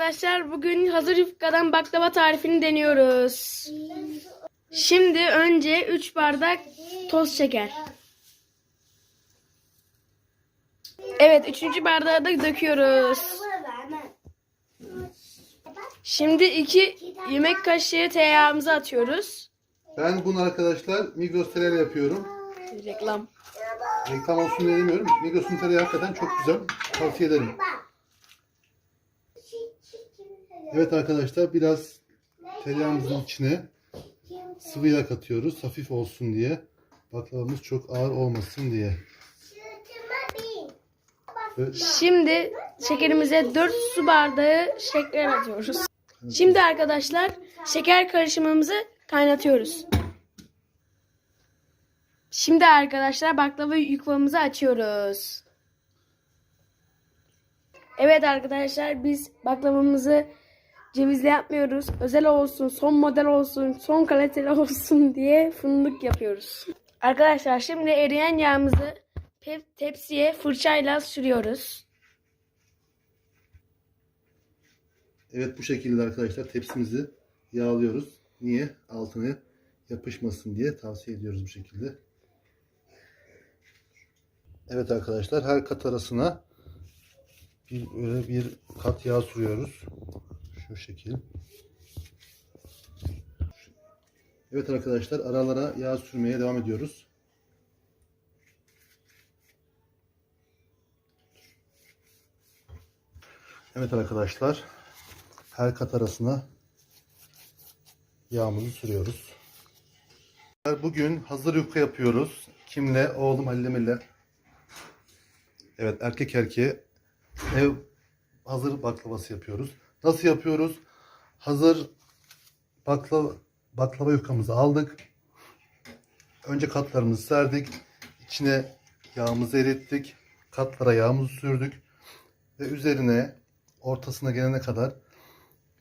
Arkadaşlar bugün hazır yufkadan baklava tarifini deniyoruz. Şimdi önce 3 bardak toz şeker. Evet 3. bardağı da döküyoruz. Şimdi 2 yemek kaşığı tereyağımızı atıyoruz. Ben bunu arkadaşlar Migros tereyağı yapıyorum. Reklam. Reklam olsun demiyorum. Migros'un tereyağı hakikaten çok güzel. Tavsiye ederim. Evet arkadaşlar biraz tereyağımızın içine sıvı yağ katıyoruz. Hafif olsun diye. Baklavamız çok ağır olmasın diye. Şimdi şekerimize 4 su bardağı şeker atıyoruz. Şimdi arkadaşlar şeker karışımımızı kaynatıyoruz. Şimdi arkadaşlar baklava yufkamızı açıyoruz. Evet arkadaşlar biz baklavamızı cevizle yapmıyoruz. Özel olsun, son model olsun, son kaliteli olsun diye fındık yapıyoruz. Arkadaşlar şimdi eriyen yağımızı tepsiye fırçayla sürüyoruz. Evet bu şekilde arkadaşlar tepsimizi yağlıyoruz. Niye? Altına yapışmasın diye tavsiye ediyoruz bu şekilde. Evet arkadaşlar her kat arasına bir böyle bir kat yağ sürüyoruz. Şu şekil. Evet arkadaşlar aralara yağ sürmeye devam ediyoruz. Evet arkadaşlar her kat arasına yağımızı sürüyoruz. Bugün hazır yufka yapıyoruz. Kimle? Oğlum Halil'im ile. Evet erkek erkeğe ev hazır baklavası yapıyoruz. Nasıl yapıyoruz? Hazır baklava, baklava yufkamızı aldık. Önce katlarımızı serdik. İçine yağımızı erittik. Katlara yağımızı sürdük. Ve üzerine ortasına gelene kadar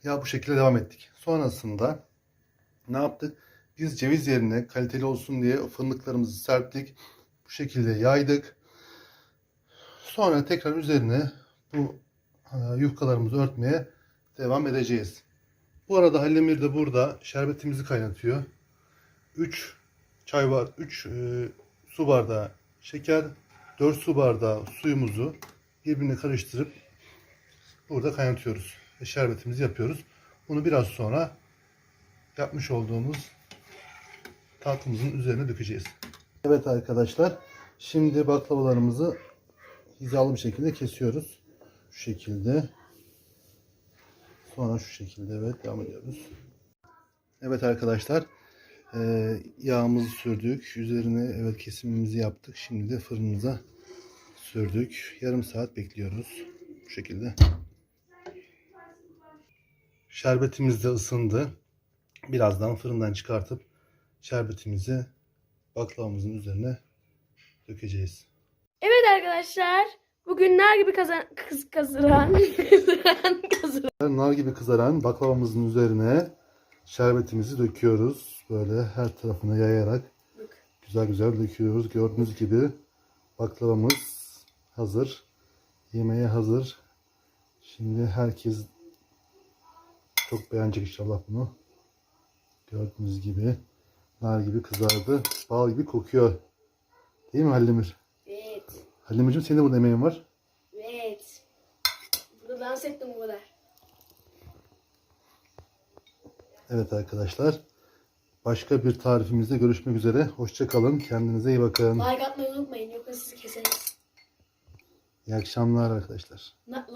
ya bu şekilde devam ettik. Sonrasında ne yaptık? Biz ceviz yerine kaliteli olsun diye fındıklarımızı serptik. Bu şekilde yaydık. Sonra tekrar üzerine bu e, yufkalarımızı örtmeye devam edeceğiz. Bu arada Halil Emir de burada şerbetimizi kaynatıyor. 3 çay var, 3 su bardağı şeker, 4 su bardağı suyumuzu birbirine karıştırıp burada kaynatıyoruz. Ve şerbetimizi yapıyoruz. Bunu biraz sonra yapmış olduğumuz tatlımızın üzerine dökeceğiz. Evet arkadaşlar. Şimdi baklavalarımızı hizalı bir şekilde kesiyoruz. Şu şekilde. Sonra şu şekilde evet devam ediyoruz. Evet arkadaşlar. eee, yağımızı sürdük. Üzerine evet kesimimizi yaptık. Şimdi de fırınımıza sürdük. Yarım saat bekliyoruz. Bu şekilde. Şerbetimiz de ısındı. Birazdan fırından çıkartıp şerbetimizi baklavamızın üzerine dökeceğiz. Evet arkadaşlar bugün nar gibi kazan kız kazıran kazıran kazıran Nar gibi kızaran baklavamızın üzerine şerbetimizi döküyoruz. Böyle her tarafına yayarak güzel güzel döküyoruz. Gördüğünüz gibi baklavamız hazır. Yemeğe hazır. Şimdi herkes çok beğenecek inşallah bunu. Gördüğünüz gibi nar gibi kızardı. Bal gibi kokuyor. Değil mi Hallimir? Evet Hallimir'cim senin de burada emeğin var. evet Burada dans ettim o kadar Evet arkadaşlar. Başka bir tarifimizde görüşmek üzere. Hoşçakalın. Kendinize iyi bakın. Like atmayı unutmayın yoksa sizi keseriz İyi akşamlar arkadaşlar. Na-